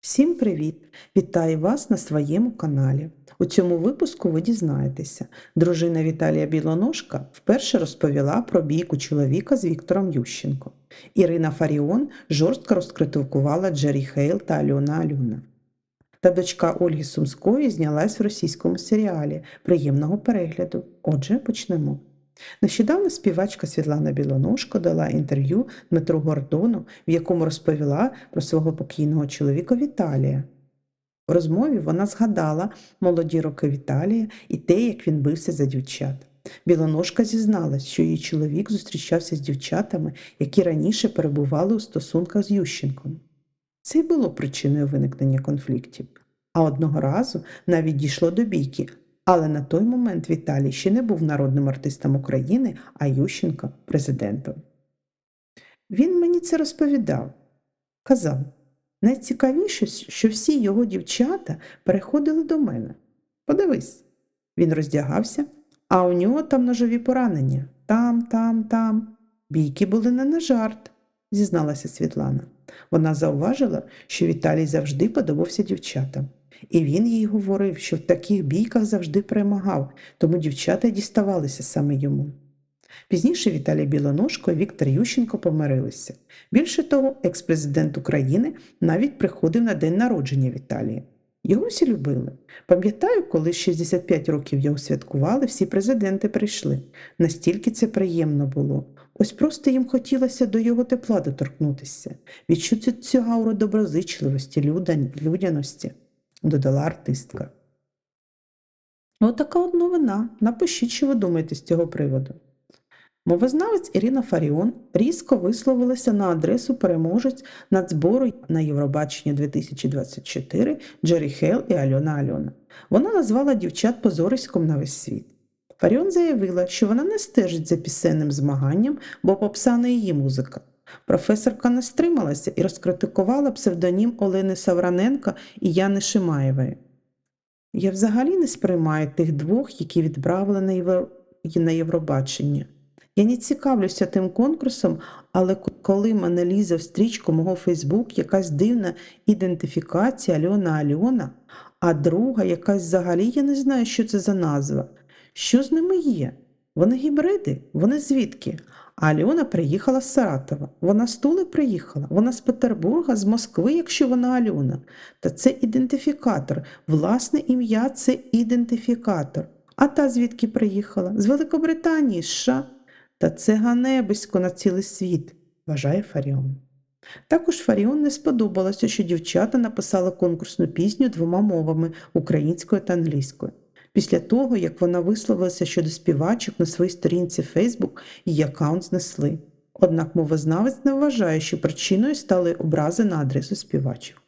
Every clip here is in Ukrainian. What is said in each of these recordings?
Всім привіт! Вітаю вас на своєму каналі. У цьому випуску ви дізнаєтеся, дружина Віталія Білоножка вперше розповіла про бійку чоловіка з Віктором Ющенко. Ірина Фаріон жорстко розкритикувала Джері Хейл та Альона Алюна. Та дочка Ольги Сумської знялась в російському серіалі Приємного перегляду. Отже, почнемо. Нещодавно співачка Світлана Білоножко дала інтерв'ю Дмитру Гордону, в якому розповіла про свого покійного чоловіка Віталія. В розмові вона згадала молоді роки Віталія і те, як він бився за дівчат. Білоножка зізналась, що її чоловік зустрічався з дівчатами, які раніше перебували у стосунках з Ющенком. Це й було причиною виникнення конфліктів. А одного разу навіть дійшло до бійки, але на той момент Віталій ще не був народним артистом України, а Ющенко президентом. Він мені це розповідав. Казав, найцікавіше, що всі його дівчата переходили до мене. Подивись, він роздягався, а у нього там ножові поранення. Там, там, там. Бійки були не на жарт, зізналася Світлана. Вона зауважила, що Віталій завжди подобався дівчатам. І він їй говорив, що в таких бійках завжди перемагав, тому дівчата діставалися саме йому. Пізніше Віталій Білоножко і Віктор Ющенко помирилися. Більше того, екс-президент України навіть приходив на день народження Віталія. Його всі любили. Пам'ятаю, коли 65 років його святкували, всі президенти прийшли. Настільки це приємно було. Ось просто їм хотілося до його тепла доторкнутися, відчути цю ауру доброзичливості, людяності додала артистка. Отака от новина. Напишіть, що ви думаєте з цього приводу. Мовознавець Ірина Фаріон різко висловилася на адресу переможець нацбору на Євробачення 2024 Джері Хейл і Альона Альона. Вона назвала дівчат позориськом на весь світ. Фаріон заявила, що вона не стежить за пісенним змаганням, бо попса не її музика. Професорка не стрималася і розкритикувала псевдонім Олени Савраненка і Яни Шимаєвої. Я взагалі не сприймаю тих двох, які відправили на, Євро... на Євробачення. Я не цікавлюся тим конкурсом, але коли мене лізе в стрічку мого Фейсбук якась дивна ідентифікація Альона Альона, а друга якась взагалі я не знаю, що це за назва. Що з ними є? Вони гібриди, вони звідки? А Альона приїхала з Саратова. Вона з Тули приїхала, вона з Петербурга, з Москви, якщо вона Альона. Та це ідентифікатор. Власне ім'я це ідентифікатор. А та звідки приїхала? З Великобританії, США. Та це ганебисько на цілий світ, вважає Фаріон. Також Фаріон не сподобалося, що дівчата написали конкурсну пісню двома мовами українською та англійською. Після того, як вона висловилася щодо співачок на своїй сторінці Facebook, її аккаунт знесли. Однак мовознавець не вважає, що причиною стали образи на адресу співачок.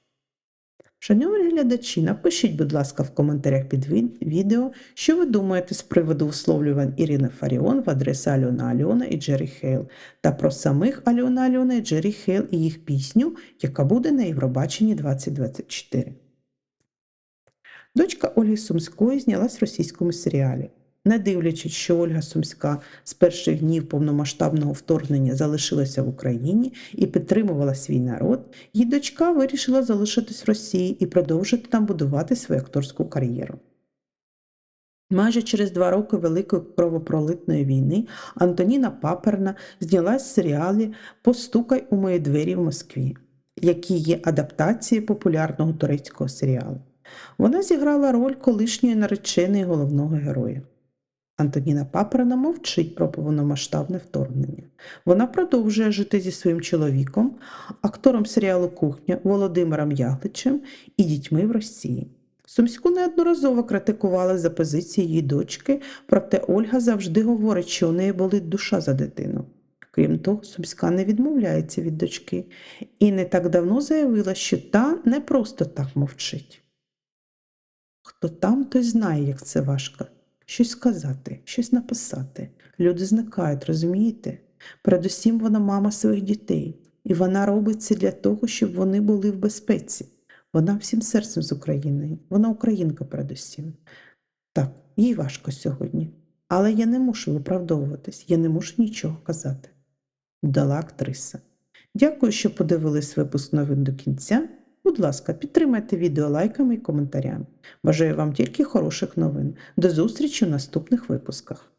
Шановні глядачі, напишіть, будь ласка, в коментарях під відео, що ви думаєте з приводу висловлювань Ірини Фаріон в адресу Альона Альона і Джері Хейл та про самих Альона Альона і Джері Хейл і їх пісню, яка буде на Євробаченні 2024. Дочка Ольги Сумської знялась в російському серіалі. Не дивлячись, що Ольга Сумська з перших днів повномасштабного вторгнення залишилася в Україні і підтримувала свій народ, її дочка вирішила залишитись в Росії і продовжити там будувати свою акторську кар'єру. Майже через два роки Великої кровопролитної війни Антоніна Паперна знялась в серіалі Постукай у мої двері в Москві, які є адаптацією популярного турецького серіалу. Вона зіграла роль колишньої нареченої головного героя. Антоніна Паперна мовчить про повномасштабне вторгнення. Вона продовжує жити зі своїм чоловіком, актором серіалу Кухня Володимиром Ягличем і дітьми в Росії. Сумську неодноразово критикували за позиції її дочки, проте Ольга завжди говорить, що у неї болить душа за дитину. Крім того, Сумська не відмовляється від дочки і не так давно заявила, що та не просто так мовчить. Хто там, той знає, як це важко. Щось сказати, щось написати. Люди зникають, розумієте? Передусім вона мама своїх дітей, і вона робить це для того, щоб вони були в безпеці. Вона всім серцем з Україною, вона українка передусім. Так, їй важко сьогодні, але я не мушу виправдовуватись, я не мушу нічого казати. Дала актриса. Дякую, що подивились випуск новин до кінця. Будь ласка, підтримайте відео лайками і коментарями. Бажаю вам тільки хороших новин. До зустрічі в наступних випусках.